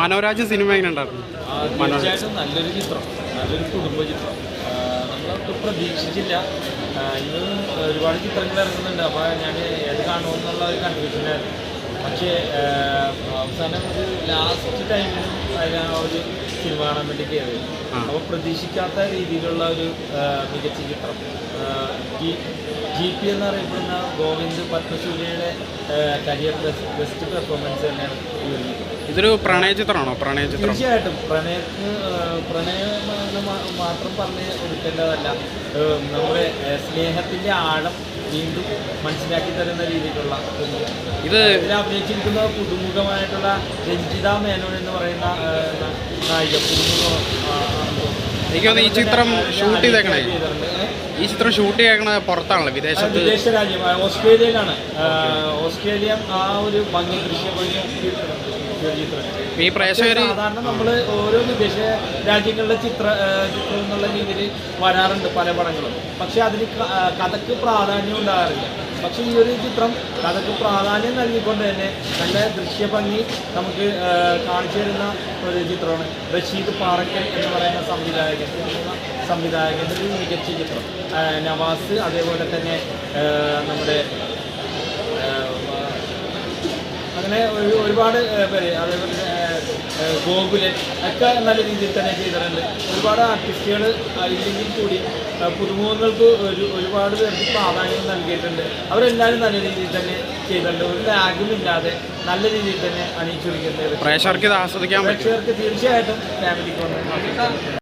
Manoraj cinema എങ്ങനെ ഉണ്ടായിരുന്നു? തീർച്ചയായിട്ടും നല്ലൊരു ചിത്രം. നല്ലൊരു കുടുംബ ചിത്രം നമ്മളൊക്കെ പ്രതീക്ഷിച്ചില്ല. ഇന്ന് ഒരുപാട് ചിത്രങ്ങൾ ഇറങ്ങുന്നുണ്ട്. അപ്പോൾ ഞാൻ ഏത് കാണുമെന്നുള്ള ഒരു കൺഫ്യൂഷനായിരുന്നു പക്ഷേ അവസാനം ലാസ്റ്റ് ടൈമിൽ അതിന് ആ ഒരു സിനിമ കാണാൻ വേണ്ടി കയറി അപ്പോൾ പ്രതീക്ഷിക്കാത്ത രീതിയിലുള്ള ഒരു മികച്ച ചിത്രം. ജി പി എന്നറിയപ്പെടുന്ന ഗോവിന്ദ് പത്മസൂര്യയുടെ കരിയർ ബെസ്റ്റ് പെർഫോമൻസ് തന്നെയാണ് ഇതൊരു പ്രണയ ചിത്രമാണോ? പ്രണയ ചിത്രം. തീർച്ചയായിട്ടും. പ്രണയത്തിന് പ്രണയ മാത്രം പറഞ്ഞ് കൊടുക്കേണ്ടതല്ല. നമ്മുടെ സ്നേഹത്തിന്റെ സ്നേഹത്തിന്റെ ആഴം വീണ്ടും മനസ്സിലാക്കി തരുന്ന രീതിയിലുള്ള ഇത് ഇതിൽ അഭിനയിച്ചിരിക്കുന്ന പുതുമുഖമായിട്ടുള്ള രഞ്ജിത മേനോൻ എന്ന് പറയുന്ന നായിക. പുതുമുഖം. എനിക്ക് തോന്നുന്നു ഈ ചിത്രം ഷൂട്ട് ചെയ്തേക്കണേ. ഈ ചിത്രം ഷൂട്ട് ചെയ്യണ പുറത്താണല്ലോ വിദേശത്ത്. വിദേശ രാജ്യം ഓസ്ട്രേലിയയിലാണ്. ഓസ്ട്രേലിയ ആ ഒരു ഭംഗി ദൃശ്യ ഭംഗി ഈ പ്രേക്ഷകര് സാധാരണ നമ്മൾ ഓരോ വിദേശ രാജ്യങ്ങളിലെ ചിത്ര ചിത്രം എന്നുള്ള രീതിയിൽ വരാറുണ്ട് പല പടങ്ങളും. പക്ഷെ അതിന് കഥക്ക് പ്രാധാന്യം ഉണ്ടാകാറില്ല. പക്ഷേ ഈ ഒരു ചിത്രം കഥക്ക് പ്രാധാന്യം നൽകിക്കൊണ്ട് തന്നെ നല്ല ദൃശ്യഭംഗി നമുക്ക് കാണിച്ചു തരുന്ന ഒരു ചിത്രമാണ് റഷീദ് പാറക്കൽ എന്ന് പറയുന്ന സംവിധായകൻ സംവിധായകന്റെ ഒരു മികച്ച ചിത്രം. നവാസ് അതേപോലെ തന്നെ നമ്മുടെ ആ, അങ്ങനെ ഒരു ഒരുപാട് പേര് അതേപോലെ ഗോകുലൻ ഒക്കെ നല്ല രീതിയിൽ തന്നെ ചെയ്തിട്ടുണ്ട്. ഒരുപാട് ആർട്ടിസ്റ്റുകൾ ഇല്ലെങ്കിൽ കൂടി പുതുമുഖങ്ങൾക്ക് ഒരു ഒരുപാട് പേർക്ക് പ്രാധാന്യം നൽകിയിട്ടുണ്ട്. അവരെല്ലാവരും നല്ല രീതിയിൽ തന്നെ ചെയ്തിട്ടുണ്ട്. ഒരു ലാഗും ഇല്ലാതെ നല്ല രീതിയിൽ തന്നെ അണിയിച്ചൊരുക്കുന്നത് പ്രേക്ഷകർക്ക് ആസ്വദിക്കാൻ പ്രേക്ഷകർക്ക് തീർച്ചയായിട്ടും ഫാമിലിക്ക് വന്ന്